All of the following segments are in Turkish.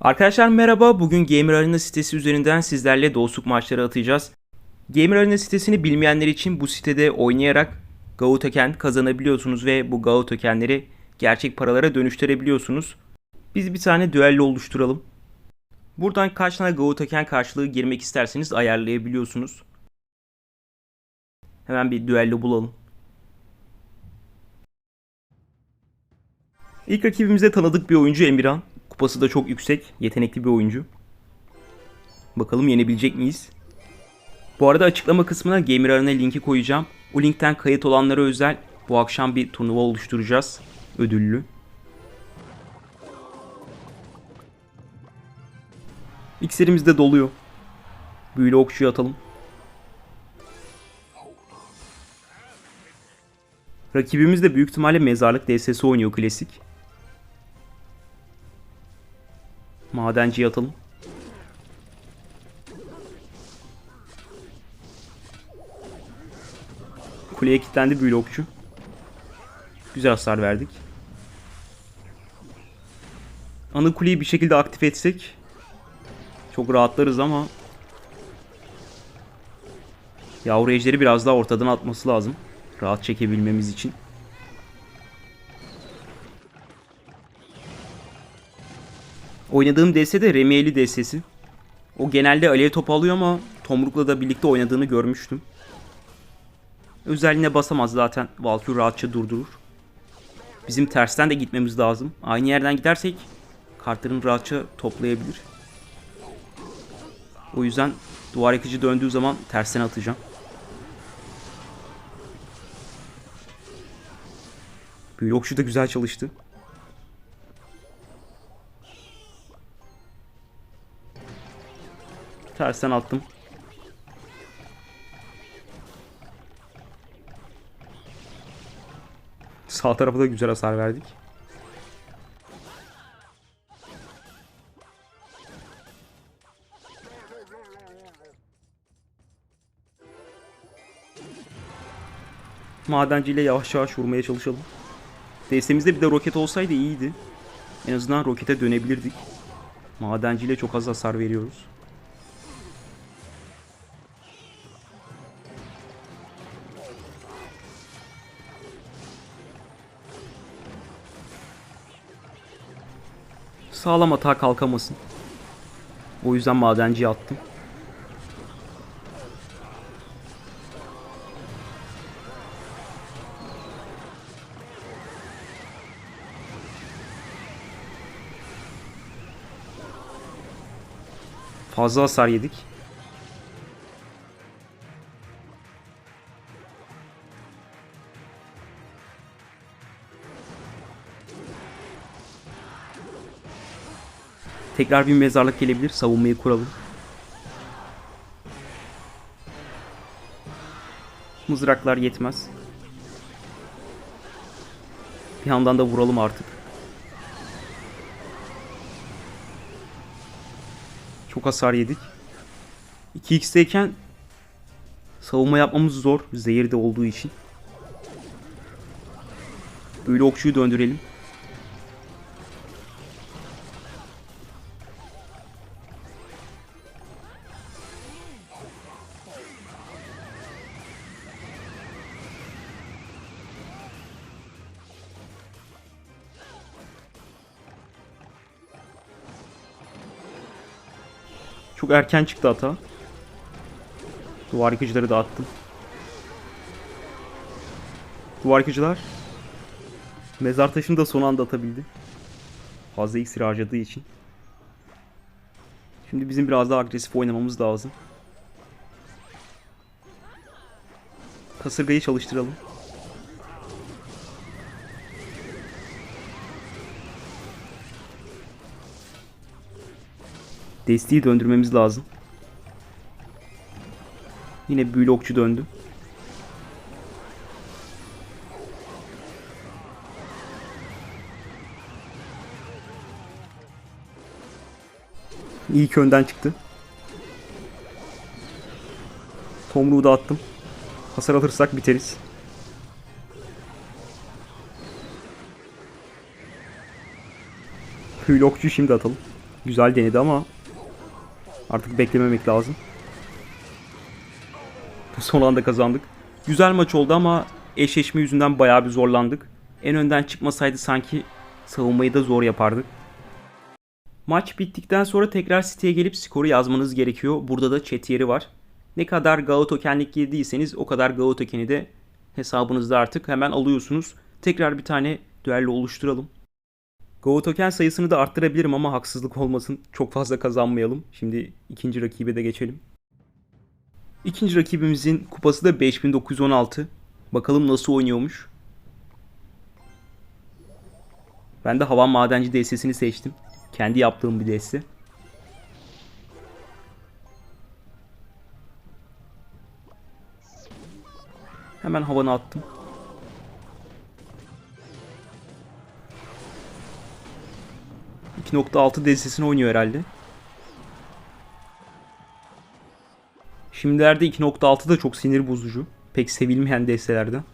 Arkadaşlar merhaba. Bugün Gamer Arena sitesi üzerinden sizlerle dostluk maçları atacağız. Gamer Arena sitesini bilmeyenler için bu sitede oynayarak GAU token kazanabiliyorsunuz ve bu GAU tokenleri gerçek paralara dönüştürebiliyorsunuz. Biz bir tane düello oluşturalım. Buradan kaç tane GAU token karşılığı girmek isterseniz ayarlayabiliyorsunuz. Hemen bir düello bulalım. İlk rakibimize tanıdık bir oyuncu Emirhan. Kupası da çok yüksek. Yetenekli bir oyuncu. Bakalım yenebilecek miyiz? Bu arada açıklama kısmına Gamer Arena linki koyacağım. O linkten kayıt olanlara özel bu akşam bir turnuva oluşturacağız. Ödüllü. İksirimiz de doluyor. Büyülü okçuyu atalım. Rakibimiz de büyük ihtimalle mezarlık DSS oynuyor klasik. Madenciyi atalım. Kuleye kilitlendi büyülü. Güzel hasar verdik. Ana kuleyi bir şekilde aktif etsek çok rahatlarız ama yavru ejderi biraz daha ortadan atması lazım. Rahat çekebilmemiz için. Oynadığım DS de Remiyeli DS'si. O genelde alev topu alıyor ama Tomruk'la da birlikte oynadığını görmüştüm. Özelliğine basamaz zaten. Valkyrie rahatça durdurur. Bizim tersten de gitmemiz lazım. Aynı yerden gidersek kartların rahatça toplayabilir. O yüzden duvar yıkıcı döndüğü zaman tersten atacağım. Büyü okçu da güzel çalıştı. Tersten attım. Sağ tarafa da güzel hasar verdik. Madenciyle yavaş yavaş vurmaya çalışalım. DS'imizde bir de roket olsaydı iyiydi. En azından rokete dönebilirdik. Madenciyle çok az hasar veriyoruz. Sağlam atağa kalkamasın. O yüzden madenciye attım. Fazla hasar yedik. Tekrar bir mezarlık gelebilir. Savunmayı kuralım. Mızraklar yetmez. Bir yandan da vuralım artık. Çok hasar yedik. 2x'teyken savunma yapmamız zor. Zehir de olduğu için. Böyle okçuyu döndürelim. Çok erken çıktı hata. Duvar yıkıcıları dağıttım. Duvar yıkıcılar mezar taşını da son anda atabildi. Fazla iksir harcadığı için. Şimdi bizim biraz daha agresif oynamamız lazım. Kasırgayı çalıştıralım. Desteği döndürmemiz lazım. Yine büyülü okçu döndü. İyi ki önden çıktı. Tomruğu da attım. Hasar alırsak biteriz. Büyülü okçuyu şimdi atalım. Güzel denedi ama artık beklememek lazım. Son anda kazandık. Güzel maç oldu ama eşleşme yüzünden bayağı bir zorlandık. En önden çıkmasaydı sanki savunmayı da zor yapardık. Maç bittikten sonra tekrar siteye gelip skoru yazmanız gerekiyor. Burada da chat yeri var. Ne kadar Gao tokenlik girdiyseniz o kadar Gao tokeni de hesabınızda artık hemen alıyorsunuz. Tekrar bir tane düello oluşturalım. Go token sayısını da arttırabilirim ama haksızlık olmasın. Çok fazla kazanmayalım. Şimdi ikinci rakibe de geçelim. İkinci rakibimizin kupası da 5916. Bakalım nasıl oynuyormuş. Ben de havan madenci destesini seçtim. Kendi yaptığım bir deste. Hemen havana attım. ...2.6 destesini oynuyor herhalde. Şimdilerde 2.6 da çok sinir bozucu. Pek sevilmeyen destelerden.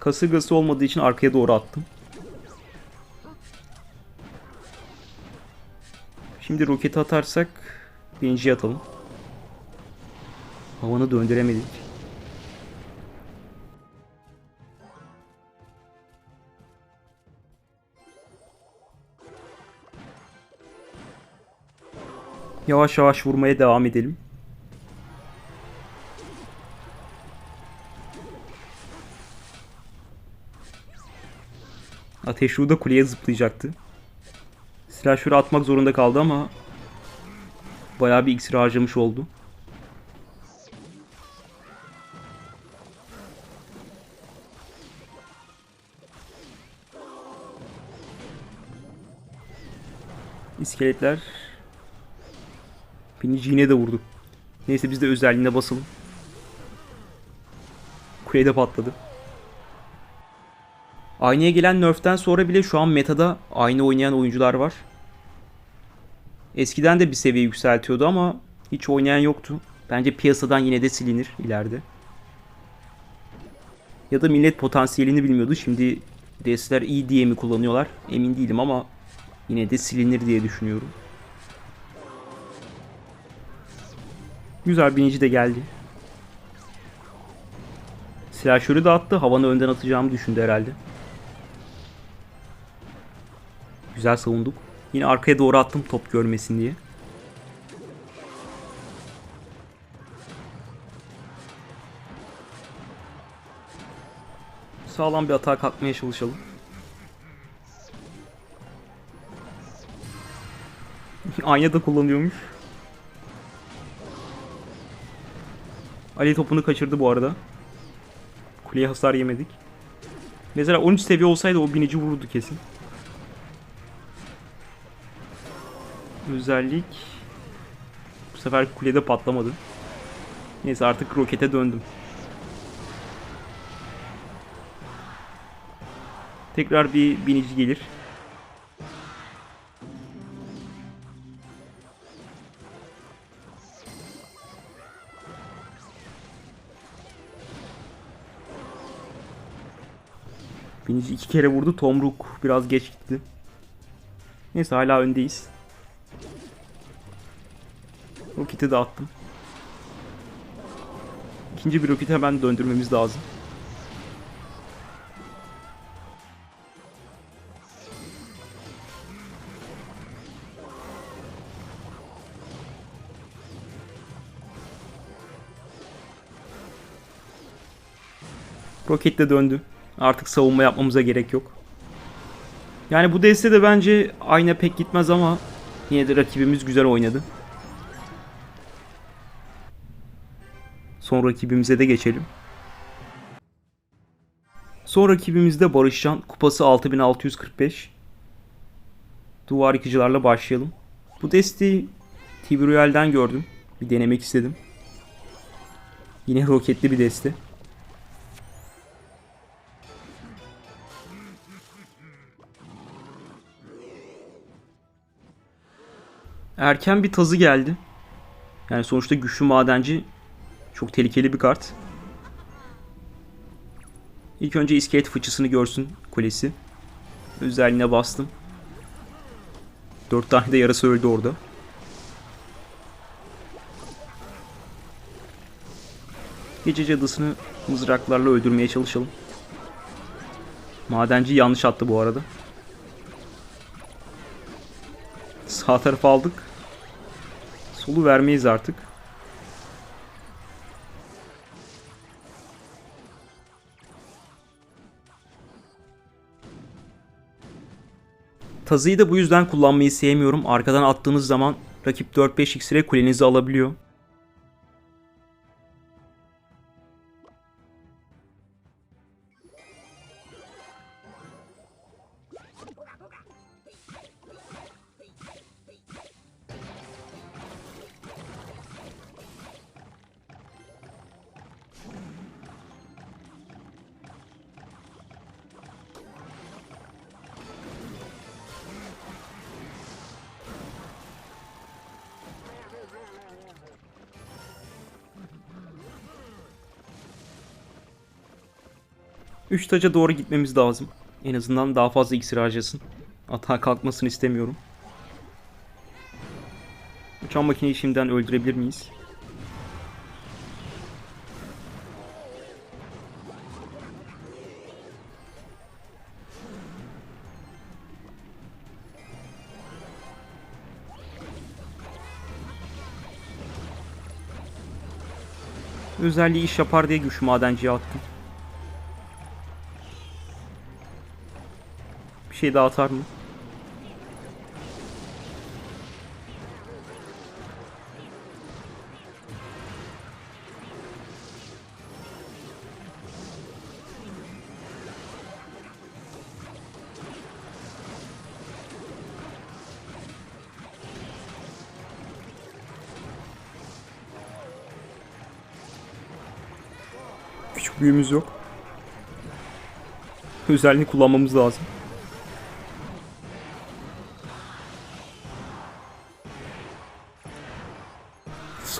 Kasırgası olmadığı için arkaya doğru attım. Şimdi roketi atarsak birinci atalım. Havanı döndüremedik. Yavaş yavaş vurmaya devam edelim. Ateş Ruh da kuleye zıplayacaktı. Silahşörü atmak zorunda kaldı ama bayağı bir iksir harcamış oldu. İskeletler Binici yine de vurdu. Neyse biz de özelliğine basalım. Kulede patladı. Aynaya gelen nerf'ten sonra bile şu an metada aynı oynayan oyuncular var. Eskiden de bir seviye yükseltiyordu ama hiç oynayan yoktu. Bence piyasadan yine de silinir ileride. Ya da millet potansiyelini bilmiyordu. Şimdi DS'ler iyi diye mi kullanıyorlar emin değilim ama yine de silinir diye düşünüyorum. Güzel binici de geldi. Silahşörü de attı. Havanı önden atacağımı düşündü herhalde. Güzel savunduk. Yine arkaya doğru attım top görmesin diye. Sağlam bir atağa kalkmaya çalışalım. Ayna da kullanıyormuş. Ali topunu kaçırdı bu arada. Kuleye hasar yemedik. Mesela 13 seviye olsaydı o binici vururdu kesin. Özellik bu sefer kulede patlamadı. Neyse artık rokete döndüm. Tekrar bir binici gelir. Binici iki kere vurdu. Tomruk biraz geç gitti. Neyse hala öndeyiz. Roketi de attım. İkinci bir roketi hemen döndürmemiz lazım. Roket de döndü. Artık savunma yapmamıza gerek yok. Yani bu deste de bence ayna pek gitmez ama yine de rakibimiz güzel oynadı. Son rakibimize de geçelim. Son rakibimizde Barışcan. Kupası 6645. Duvar yıkıcılarla başlayalım. Bu desteği Tibriel'den gördüm. Bir denemek istedim. Yine roketli bir deste. Erken bir tazı geldi. Yani sonuçta güçlü madenci çok tehlikeli bir kart. İlk önce iskelet fıçısını görsün kulesi. Özelliğine bastım. Dört tane de yarası öldü orada. Gece cadısını mızraklarla öldürmeye çalışalım. Madenci yanlış attı bu arada. Sağ tarafı aldık. Solu vermeyiz artık. Tazıyı da bu yüzden kullanmayı sevmiyorum. Arkadan attığınız zaman rakip 4-5 iksire kulenizi alabiliyor. Üç taca doğru gitmemiz lazım. En azından daha fazla iksir harcasın. Atağa kalkmasını istemiyorum. Uçan makineyi şimdiden öldürebilir miyiz? Özelliği iş yapar diye güç madenciye attım. Bir şey mı? Küçük büyümüz yok. Özelliğini kullanmamız lazım.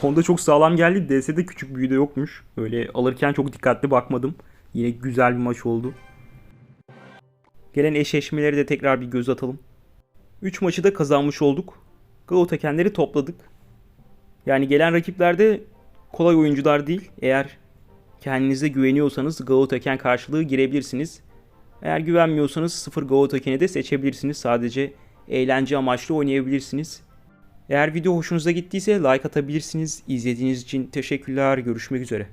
Sonda çok sağlam geldi. DS'de küçük büyü de yokmuş. Öyle alırken çok dikkatli bakmadım. Yine güzel bir maç oldu. Gelen eşleşmeleri de tekrar bir göz atalım. 3 maçı da kazanmış olduk. Gautekenleri topladık. Yani gelen rakipler de kolay oyuncular değil. Eğer kendinize güveniyorsanız Gauteken karşılığı girebilirsiniz. Eğer güvenmiyorsanız 0 Gauteken'i de seçebilirsiniz. Sadece eğlence amaçlı oynayabilirsiniz. Eğer video hoşunuza gittiyse like atabilirsiniz. İzlediğiniz için teşekkürler. Görüşmek üzere.